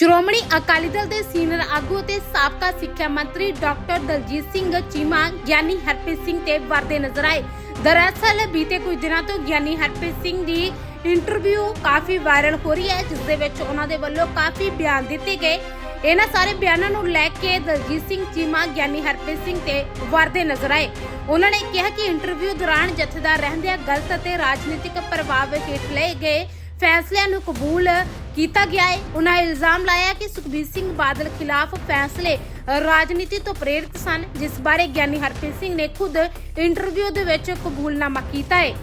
ਸ਼੍ਰੋਮਣੀ ਅਕਾਲੀ ਦਲ ਦੇ ਸੀਨੀਅਰ ਆਗੂ ਅਤੇ ਸਾਬਕਾ ਸਿੱਖਿਆ ਮੰਤਰੀ ਡਾਕਟਰ ਦਲਜੀਤ ਸਿੰਘ ਚੀਮਾ ਗਿਆਨੀ ਹਰਪ੍ਰੀਤ ਸਿੰਘ ਤੇ ਵਰਦੇ ਨਜ਼ਰ ਆਏ। ਦਰਅਸਲ ਬੀਤੇ ਕੁਝ ਦਿਨਾਂ ਤੋਂ ਗਿਆਨੀ ਹਰਪ੍ਰੀਤ ਸਿੰਘ ਦੀ ਇੰਟਰਵਿਊ ਕਾਫੀ ਵਾਇਰਲ ਹੋ ਰਹੀ ਹੈ, ਜਿਸ ਦੇ ਵਿੱਚ ਉਹਨਾਂ ਦੇ ਵੱਲੋਂ ਕਾਫੀ ਬਿਆਨ ਦਿੱਤੇ ਗਏ। ਇਹਨਾਂ ਸਾਰੇ ਬਿਆਨਾਂ ਨੂੰ ਲੈ ਕੇ ਦਲਜੀਤ ਸਿੰਘ ਚੀਮਾ, ਗਿਆਨੀ ਹਰਪ੍ਰੀਤ ਸਿੰਘ ਤੇ ਵਰਦੇ ਨਜ਼ਰ ਆਏ। ਉਹਨਾਂ ਨੇ ਕਿਹਾ ਕਿ ਇੰਟਰਵਿਊ ਦੌਰਾਨ ਜਥੇਦਾਰ ਰਹਿੰਦਿਆਂ ਗਲਤ ਅਤੇ ਰਾਜਨੀਤਿਕ ਪ੍ਰਭਾਵ ਹੇਠ ਲਏ ਗਏ ਫੈਸਲਿਆਂ ਨੂੰ ਕਬੂਲ ਕੀਤਾ ਗਿਆ ਹੈ। ਉਹਨਾਂ ਇਲਜ਼ਾਮ ਲਾਇਆ ਕਿ ਸੁਖਬੀਰ ਸਿੰਘ ਬਾਦਲ ਖਿਲਾਫ ਫੈਸਲੇ ਰਾਜਨੀਤੀ ਤੋਂ ਪ੍ਰੇਰਿਤ ਸਨ, ਜਿਸ ਬਾਰੇ ਗਿਆਨੀ ਹਰਪ੍ਰੀਤ ਸਿੰਘ ਨੇ ਖੁਦ ਇੰਟਰਵਿਊ ਦੇ ਵਿੱਚ ਕਬੂਲਨਾਮਾ ਕੀਤਾ ਹੈ।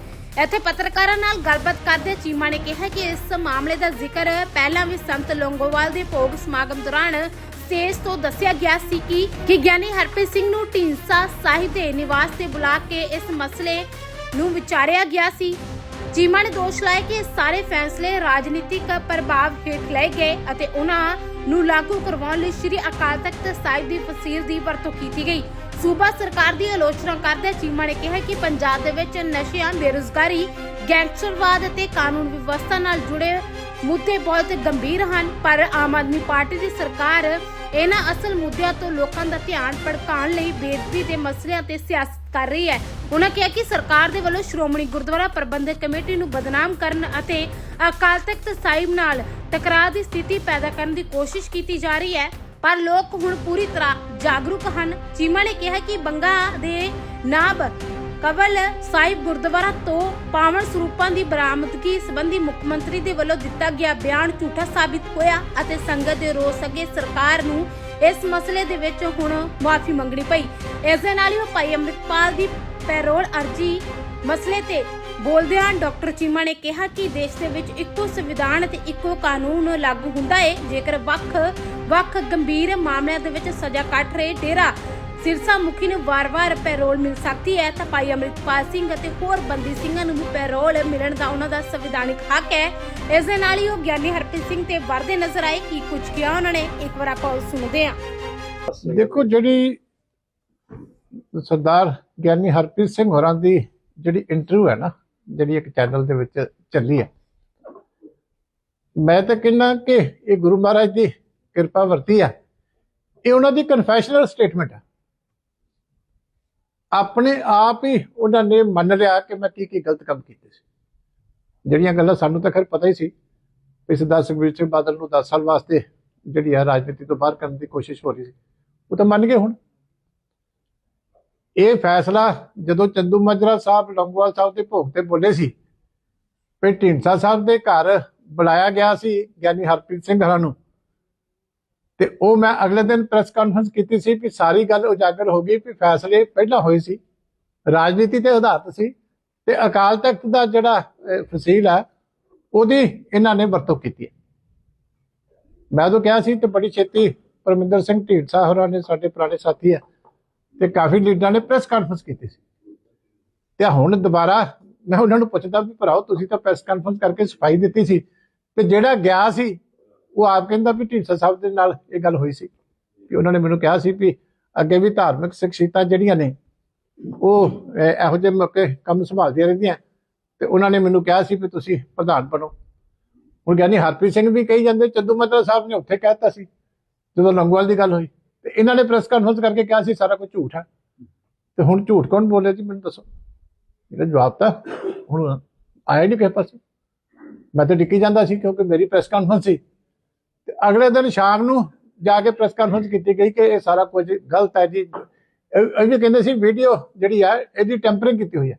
ਇੱਥੇ ਪੱਤਰਕਾਰਾਂ ਨਾਲ ਗੱਲਬਾਤ ਕਰਦੇ ਚੀਮਾ ਨੇ ਕਿਹਾ ਕਿ ਇਸ ਮਾਮਲੇ ਦਾ ਜ਼ਿਕਰ ਪਹਿਲਾਂ ਵੀ ਸੰਤ ਲੋਂਗੋਵਾਲ ਦੇ ਭੋਗ ਸਮਾਗਮ ਦੌਰਾਨ ਸਟੇਜ ਤੋਂ ਦੱਸਿਆ ਗਿਆ ਸੀ ਕਿ ਕਿ ਗਿਆਨੀ ਹਰਪ੍ਰੀਤ ਸਿੰਘ ਨੂੰ ਢੀਂਸਾ ਸਾਹਿਬ ਦੇ ਨਿਵਾਸ ਤੇ ਬੁਲਾ ਕੇ ਇਸ ਮਸਲੇ ਨੂੰ ਵਿਚਾਰਿਆ ਗਿਆ ਸੀ। ਚੀਮਾ ਨੇ ਦੋਸ਼ ਲਾਇਆ ਕਿ ਇਹ ਸਾਰੇ ਫੈਸਲੇ ਰਾਜਨੀਤਿਕ ਪ੍ਰਭਾਵ ਹੇਠ ਲਏ ਗਏ ਅਤੇ ਉਹਨਾਂ ਨੂੰ ਲਾਗੂ ਕਰਵਾਉਣ ਲਈ ਸ੍ਰੀ ਅਕਾਲ ਤਖਤ ਸਾਹਿਬ ਦੀ ਫਸੀਲ ਦੀ ਵਰਤੋਂ ਕੀਤੀ ਗਈ। ਸੂਬਾ ਸਰਕਾਰ ਦੀ ਆਲੋਚਨਾ ਕਰਦੇ ਚੀਮਾ ਨੇ ਕਿਹਾ ਕਿ ਪੰਜਾਬ ਦੇ ਵਿੱਚ ਨਸ਼ਿਆਂ, ਬੇਰੁਜ਼ਗਾਰੀ, ਗੈਂਗਸਟਰਵਾਦ ਅਤੇ ਕਾਨੂੰਨ ਵਿਵਸਥਾ ਨਾਲ ਜੁੜੇ ਮੁੱਦੇ ਬਹੁਤ ਗੰਭੀਰ ਹਨ, ਪਰ ਆਮ ਆਦਮੀ ਪਾਰਟੀ ਦੀ ਸਰਕਾਰ ਇਹਨਾਂ ਅਸਲ ਮੁੱਦਿਆਂ ਤੋਂ ਲੋਕਾਂ ਦਾ ਧਿਆਨ ਭਟਕਾਉਣ ਲਈ ਬੇਅਦਬੀ ਦੇ ਮਸਲਿਆਂ ਤੇ ਸਿਆਸਤ ਕਰ ਰਹੀ ਹੈ। ਉਹਨਾਂ ਕਿਹਾ ਕਿ ਸਰਕਾਰ ਦੇ ਵੱਲੋਂ ਸ਼੍ਰੋਮਣੀ ਗੁਰਦੁਆਰਾ ਪ੍ਰਬੰਧਕ ਕਮੇਟੀ ਨੂੰ ਬਦਨਾਮ ਕਰਨ ਅਤੇ ਅਕਾਲ ਤਖਤ ਸਾਹਿਬ ਨਾਲ ਟਕਰਾਅ ਦੀ ਸਥਿਤੀ ਪੈਦਾ ਕਰਨ ਦੀ ਕੋਸ਼ਿਸ਼ ਕੀਤੀ ਜਾ ਰਹੀ ਹੈ, ਪਰ ਲੋਕ ਹੁਣ ਪੂਰੀ ਤਰ੍ਹਾਂ ਜਾਗਰੂਕ ਹਨ। ਚੀਮਾ ਨੇ ਕਿਹਾ ਕਿ ਬੰਗਾ ਦੇ ਨਾਬ ਕਬਲ ਸਾਹਿਬ ਗੁਰਦੁਆਰਾ ਤੋਂ ਪਾਵਨ ਸਰੂਪਾਂ ਦੀ ਬਰਾਮਦਗੀ ਸੰਬੰਧੀ ਮੁੱਖ ਮੰਤਰੀ ਦੇ ਵੱਲੋਂ ਦਿੱਤਾ ਗਿਆ ਬਿਆਨ ਝੂਠਾ ਸਾਬਿਤ ਹੋਇਆ ਅਤੇ ਸੰਗਤ ਦੇ ਰੋਸ ਅੱਗੇ ਸਰਕਾਰ ਨੂੰ ਇਸ ਮਸਲੇ ਦੇ ਵਿੱਚ ਹੁਣ ਮਾਫੀ ਮੰਗਣੀ ਪਈ। ਇਸ ਦੇ ਨਾਲ ਹੀ ਭਾਈ ਅੰਮ੍ਰਿਤਪਾਲ ਦੀ ਪੈਰੋਲ ਅਰਜੀ ਮਸਲੇ ਤੇ ਬੋਲਦਿਆਂ ਡਾਕਟਰ ਚੀਮਾ ਨੇ ਕਿਹਾ ਕਿ ਦੇਸ਼ ਦੇ ਵਿੱਚ ਇੱਕੋ ਸੰਵਿਧਾਨ ਅਤੇ ਇੱਕੋ ਕਾਨੂੰਨ ਲਾਗੂ ਹੁੰਦਾ ਹੈ ਜੇਕਰ ਵੱਖ ਵੱਖ ਗੰਭੀਰ ਮਾਮਲਿਆਂ ਦੇ ਵਿੱਚ ਸਜ਼ਾ ਕੱਟ ਰਹੇ ਡੇਰਾ ਸਿਰਸਾ ਮੁਖੀ ਨੂੰ ਵਾਰ-ਵਾਰ ਪੈਰੋਲ ਮਿਲ ਸਕਦੀ ਹੈ, ਤਾਂ ਭਾਈ ਅੰਮ੍ਰਿਤਪਾਲ ਸਿੰਘ ਅਤੇ ਹੋਰ ਬੰਦੀ ਸਿੰਘਾਂ ਨੂੰ ਵੀ ਪੈਰੋਲ ਮਿਲਣ ਦਾ ਉਹਨਾਂ ਦਾ ਸੰਵਿਧਾਨਿਕ ਹੱਕ ਹੈ। ਇਸ ਦੇ ਨਾਲ ਹੀ ਉਹ ਗਿਆਨੀ ਹਰਪ੍ਰੀਤ ਸਿੰਘ ਤੇ ਵਰਦੇ ਨਜ਼ਰ ਆਏ ਕੀ ਕੁਝ ਕਿਹਾ ਉਹਨਾਂ ਨੇ। ਇੱਕ ਵਾਰ ਆਪਾਂ ਉਹ ਸੁਣਦੇ ਹਾਂ। ਦੇਖੋ, ਜਿਹੜੀ ਸਰਦਾਰ ਗਿਆਨੀ ਹਰਪ੍ਰੀਤ ਸਿੰਘ ਹੋਰਾਂ ਦੀ ਜਿਹੜੀ ਇੰਟਰਵਿਊ ਹੈ ਨਾ, ਜਿਹੜੀ ਇੱਕ ਚੈਨਲ ਦੇ ਵਿੱਚ ਚੱਲੀ ਹੈ, ਮੈਂ ਤਾਂ ਕਹਿੰਦਾ ਕਿ ਇਹ ਗੁਰੂ ਮਹਾਰਾਜ ਦੀ ਕਿਰਪਾ ਵਰਤੀ ਹੈ। ਇਹ ਉਹਨਾਂ ਦੀ ਕਨਫੈਸ਼ਨਲ ਸਟੇਟਮੈਂਟ ਹੈ। ਆਪਣੇ ਆਪ ਹੀ ਉਹਨਾਂ ਨੇ ਮੰਨ ਲਿਆ ਕਿ ਮੈਂ ਕੀ ਕੀ ਗਲਤ ਕੰਮ ਕੀਤੇ ਸੀ। ਜਿਹੜੀਆਂ ਗੱਲਾਂ ਸਾਨੂੰ ਤਾਂ ਖੈਰ ਪਤਾ ਹੀ ਸੀ ਵੀ ਸਰਦਾਰ ਸੁਖਬੀਰ ਸਿੰਘ ਬਾਦਲ ਨੂੰ 10 ਸਾਲ ਵਾਸਤੇ ਜਿਹੜੀ ਹੈ ਰਾਜਨੀਤੀ ਤੋਂ ਬਾਹਰ ਕਰਨ ਦੀ ਕੋਸ਼ਿਸ਼ ਹੋ ਰਹੀ ਸੀ, ਉਹ ਤਾਂ ਮੰਨ ਗਏ ਹੁਣ। ਇਹ ਫੈਸਲਾ ਜਦੋਂ ਚੰਦੂ ਮਾਜਰਾ ਸਾਹਿਬ ਲੰਗੋਵਾਲ ਸਾਹਿਬ ਦੇ ਭੋਗ ਤੇ ਬੋਲੇ ਸੀ ਵੀ ਢੀਂਡਸਾ ਸਾਹਿਬ ਦੇ ਘਰ ਬੁਲਾਇਆ ਗਿਆ ਸੀ ਗਿਆਨੀ ਹਰਪ੍ਰੀਤ ਸਿੰਘ ਹਰਾਂ ਨੂੰ। ਤੇ ਉਹ ਮੈਂ ਅਗਲੇ ਦਿਨ ਪ੍ਰੈਸ ਕਾਨਫਰੰਸ ਕੀਤੀ ਸੀ ਕਿ ਸਾਰੀ ਗੱਲ ਉਜਾਗਰ ਹੋ ਗਈ ਕਿ ਫੈਸਲੇ ਪਹਿਲਾਂ ਹੋਏ ਸੀ। ਰਾਜਨੀਤੀ ਤੇ ਆਧਾਰਿਤ ਸੀ ਤੇ ਅਕਾਲ ਤਖਤ ਦਾ ਜਿਹੜਾ ਫਸੀਲ ਹੈ, ਉਹਦੀ ਇਹਨਾਂ ਨੇ ਵਰਤੋਂ ਕੀਤੀ ਹੈ। ਮੈਂ ਉਦੋਂ ਕਿਹਾ ਸੀ ਤੇ ਬੜੀ ਛੇਤੀ ਪਰਮਿੰਦਰ ਸਿੰਘ ਢੀਂਡਸਾ ਹੋਰਾਂ ਨੇ ਸਾਡੇ ਪੁਰਾਣੇ ਸਾਥੀ ਆ ਤੇ ਕਾਫੀ ਲੀਡਰਾਂ ਨੇ ਪ੍ਰੈਸ ਕਾਨਫਰੰਸ ਕੀਤੀ ਸੀ। ਤੇ ਹੁਣ ਦੁਬਾਰਾ ਮੈਂ ਉਹਨਾਂ ਨੂੰ ਪੁੱਛਦਾ ਵੀ ਭਰਾਓ ਤੁਸੀਂ ਤਾਂ ਪ੍ਰੈਸ ਕਾਨਫਰੰਸ ਕਰਕੇ ਸਫ਼ਾਈ ਦਿੱਤੀ ਸੀ ਤੇ ਜਿਹੜਾ ਗਿਆ ਸੀ ਉਹ ਆਪ ਕਹਿੰਦਾ ਵੀ ਢੀਂਡਸਾ ਸਾਹਿਬ ਦੇ ਨਾਲ ਇਹ ਗੱਲ ਹੋਈ ਸੀ ਕਿ ਉਹਨਾਂ ਨੇ ਮੈਨੂੰ ਕਿਹਾ ਸੀ ਵੀ ਅੱਗੇ ਵੀ ਧਾਰਮਿਕ ਸ਼ਖਸੀਅਤਾਂ ਜਿਹੜੀਆਂ ਨੇ, ਉਹ ਇਹੋ ਜਿਹੇ ਮੌਕੇ ਕੰਮ ਸੰਭਾਲਦੀਆਂ ਰਹਿੰਦੀਆਂ। ਤੇ ਉਹਨਾਂ ਨੇ ਮੈਨੂੰ ਕਿਹਾ ਸੀ ਵੀ ਤੁਸੀਂ ਪ੍ਰਧਾਨ ਬਣੋ। ਹੁਣ ਗਿਆਨੀ ਹਰਪ੍ਰੀਤ ਸਿੰਘ ਵੀ ਕਹੀ ਜਾਂਦੇ, ਚੰਦੂ ਮਾਜਰਾ ਸਾਹਿਬ ਨੇ ਉੱਥੇ ਕਹਿਤਾ ਸੀ, ਜਦੋਂ ਲੰਗੋਵਾਲ ਦੀ ਗੱਲ ਹੋਈ। ਤੇ ਇਹਨਾਂ ਨੇ ਪ੍ਰੈਸ ਕਾਨਫਰੰਸ ਕਰਕੇ ਕਿਹਾ ਸੀ, ਸਾਰਾ ਕੁਝ ਝੂਠ ਹੈ ਤੇ ਹੁਣ ਝੂਠ ਕੌਣ ਬੋਲੇ ਜੀ, ਮੈਨੂੰ ਦੱਸੋ। ਇਹਦਾ ਜਵਾਬ ਤਾਂ ਹੁਣ ਆਇਆ ਨਹੀਂ ਕਿਸੇ ਪਾਸੇ। ਮੈਂ ਤਾਂ ਡਿੱਕੀ ਜਾਂਦਾ ਸੀ, ਕਿਉਂਕਿ ਮੇਰੀ ਪ੍ਰੈਸ ਕਾਨਫਰੰਸ ਸੀ। ਅਗਲੇ ਦਿਨ ਸ਼ਾਮ ਨੂੰ ਜਾ ਕੇ ਪ੍ਰੈਸ ਕਾਨਫਰੰਸ ਕੀਤੀ ਗਈ ਕਿ ਇਹ ਸਾਰਾ ਕੁਝ ਗਲਤ ਹੈ ਜੀ। ਇਹ ਵੀ ਕਹਿੰਦੇ ਸੀ ਵੀਡੀਓ ਜਿਹੜੀ ਹੈ ਇਹਦੀ ਟੈਂਪਰਿੰਗ ਕੀਤੀ ਹੋਈ ਹੈ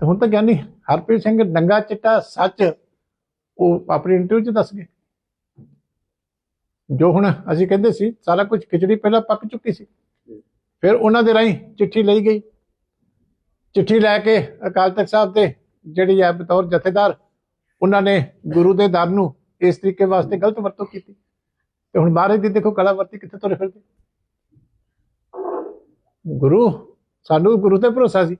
ਤੇ ਹੁਣ ਤਾਂ ਗਿਆਨੀ ਹਰਪ੍ਰੀਤ ਸਿੰਘ ਨੰਗਾ ਚਿੱਟਾ ਸੱਚ, ਉਹ ਆਪਣੀ ਇੰਟਰਵਿਊ 'ਚ ਦੱਸ ਗਏ। ਜੋ ਹੁਣ ਅਸੀਂ ਕਹਿੰਦੇ ਸੀ, ਸਾਰਾ ਕੁਝ ਖਿਚੜੀ ਪਹਿਲਾਂ ਪੱਕ ਚੁੱਕੀ ਸੀ। ਫਿਰ ਉਹਨਾਂ ਦੇ ਰਾਹੀਂ ਚਿੱਠੀ ਲਈ ਗਈ। ਚਿੱਠੀ ਲੈ ਕੇ ਅਕਾਲ ਤਖਤ ਸਾਹਿਬ ਦੇ ਜਿਹੜੀ ਹੈ ਬਤੌਰ ਜਥੇਦਾਰ, ਉਹਨਾਂ ਨੇ ਗੁਰੂ ਦੇ ਦਰ ਨੂੰ ਇਸ ਤਰੀਕੇ ਵਾਸਤੇ ਗਲਤ ਵਰਤੋਂ ਕੀਤੀ। ਤੇ ਹੁਣ ਮਹਾਰਾਜ ਦੀ ਦੇਖੋ ਕਲਾ ਵਰਤੀ ਕਿੱਥੇ ਤੁਰੇ ਫਿਰਦੇ। ਗੁਰੂ, ਸਾਨੂੰ ਗੁਰੂ ਤੇ ਭਰੋਸਾ ਸੀ।